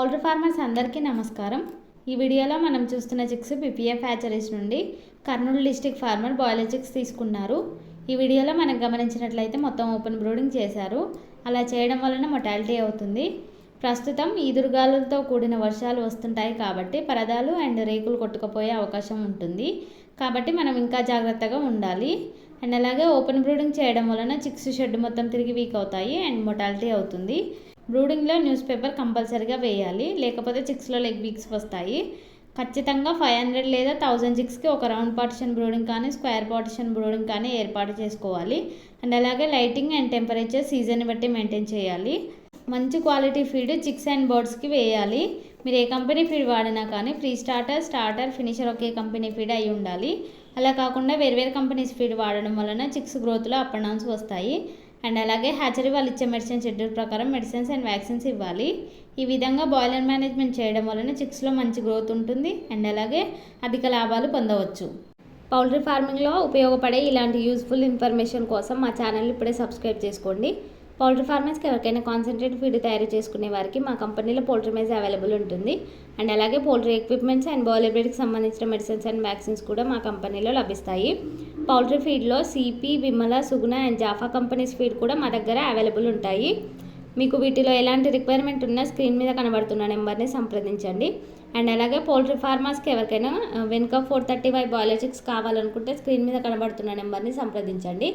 Poultry farmers అందరికీ నమస్కారం. ఈ వీడియోలో మనం చూస్తున్న చిక్స్ పిపిఎఫ్ హ్యాచరీస్ నుండి Kurnool district farmer broiler chicks తీసుకున్నారు. ఈ వీడియోలో మనం గమనించినట్లయితే మొత్తం ఓపెన్ బ్రూడింగ్ చేశారు. అలా చేయడం వలన మొటాలిటీ అవుతుంది. ప్రస్తుతం ఈదురుగాలులతో కూడిన వర్షాలు వస్తుంటాయి కాబట్టి పరదాలు అండ్ రేకులు కొట్టుకుపోయే అవకాశం ఉంటుంది. కాబట్టి మనం ఇంకా జాగ్రత్తగా ఉండాలి. అండ్ అలాగే ఓపెన్ బ్రూడింగ్ చేయడం వలన చిక్స్ షెడ్ మొత్తం తిరిగి వీక్ అవుతాయి అండ్ మొటాలిటీ అవుతుంది. బ్రూడింగ్లో న్యూస్ పేపర్ కంపల్సరీగా వేయాలి. లేకపోతే చిక్స్లో లెగ్ వీక్స్ వస్తాయి. ఖచ్చితంగా ఫైవ్ హండ్రెడ్ లేదా థౌజండ్ చిక్స్కి ఒక రౌండ్ పార్టిషన్ బ్రూడింగ్ కానీ స్క్వేర్ పార్టిషన్ బ్రూడింగ్ కానీ ఏర్పాటు చేసుకోవాలి. అండ్ అలాగే లైటింగ్ అండ్ టెంపరేచర్ సీజన్ బట్టి మెయింటైన్ చేయాలి. మంచి క్వాలిటీ ఫీడ్ చిక్స్ అండ్ బర్డ్స్కి వేయాలి. మీరు ఏ కంపెనీ ఫీడ్ వాడినా కానీ ఫ్రీ స్టార్టర్ స్టార్టర్ ఫినిషర్ ఒకే కంపెనీ ఫీడ్ అయి ఉండాలి. అలా కాకుండా వేరు వేరు కంపెనీస్ ఫీడ్ వాడడం వలన చిక్స్ గ్రోత్లో అప్ అండ్ డౌన్స్ వస్తాయి. అండ్ అలాగే హ్యాచరీ వాళ్ళు ఇచ్చే మెడిసిన్ షెడ్యూల్ ప్రకారం మెడిసిన్స్ అండ్ వ్యాక్సిన్స్ ఇవ్వాలి. ఈ విధంగా బాయిలర్ మేనేజ్మెంట్ చేయడం వలన చిక్స్లో మంచి గ్రోత్ ఉంటుంది అండ్ అలాగే అధిక లాభాలు పొందవచ్చు. పౌల్ట్రీ ఫార్మింగ్లో ఉపయోగపడే ఇలాంటి యూస్ఫుల్ ఇన్ఫర్మేషన్ కోసం మా ఛానల్ ఇప్పుడే సబ్స్క్రైబ్ చేసుకోండి. పౌల్ట్రీ ఫార్మర్స్కి ఎవరికైనా కాన్సన్ట్రేట్ ఫీడ్ తయారు చేసుకునే వారికి మా కంపెనీలో పౌల్ట్రీ మేజ్ అవైలబుల్ ఉంటుంది. అండ్ అలాగే పౌల్ట్రీ ఎక్విప్మెంట్స్ అండ్ బాయిలర్ బ్రీడ్కి సంబంధించిన మెడిసిన్స్ అండ్ వ్యాక్సిన్స్ కూడా మా కంపెనీలో లభిస్తాయి. Poultry ఫీడ్లో CP Vimala Suguna and Jaffa companies feed కూడా మా దగ్గర అవైలబుల్ ఉంటాయి. మీకు వీటిలో ఎలాంటి రిక్వైర్మెంట్ ఉన్నా స్క్రీన్ మీద కనబడుతున్న నెంబర్ని సంప్రదించండి. అండ్ అలాగే పౌల్ట్రీ ఫార్మర్స్కి ఎవరికైనా వెనుక ఫోర్ థర్టీ ఫైవ్ బయాలజిక్స్ కావాలనుకుంటే స్క్రీన్ మీద కనబడుతున్న నెంబర్ని సంప్రదించండి.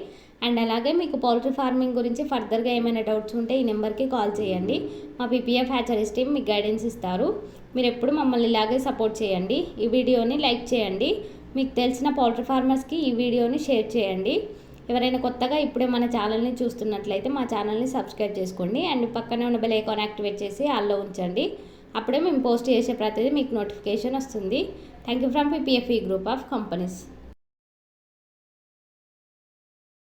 అండ్ అలాగే మీకు పౌల్ట్రీ ఫార్మింగ్ గురించి ఫర్దర్గా ఏమైనా డౌట్స్ ఉంటే ఈ నెంబర్కి కాల్ చేయండి. మా పీపీఎఫ్ హ్యాచరీస్ టీమ్ మీకు గైడెన్స్ ఇస్తారు. మీరు ఎప్పుడు మమ్మల్ని ఇలాగే సపోర్ట్ చేయండి. ఈ వీడియోని లైక్ చేయండి. మీకు తెలిసిన పౌల్ట్రీ ఫార్మర్స్కి ఈ వీడియోని షేర్ చేయండి. ఎవరైనా కొత్తగా ఇప్పుడే మన ఛానల్ని చూస్తున్నట్లయితే మా ఛానల్ని సబ్స్క్రైబ్ చేసుకోండి. అండ్ పక్కనే ఉన్న బెల్ ఐకాన్ యాక్టివేట్ చేసి అల్లో ఉంచండి. అప్పుడే మేము పోస్ట్ చేసే ప్రతిదీ మీకు నోటిఫికేషన్ వస్తుంది. Thank you from PPFE group of companies.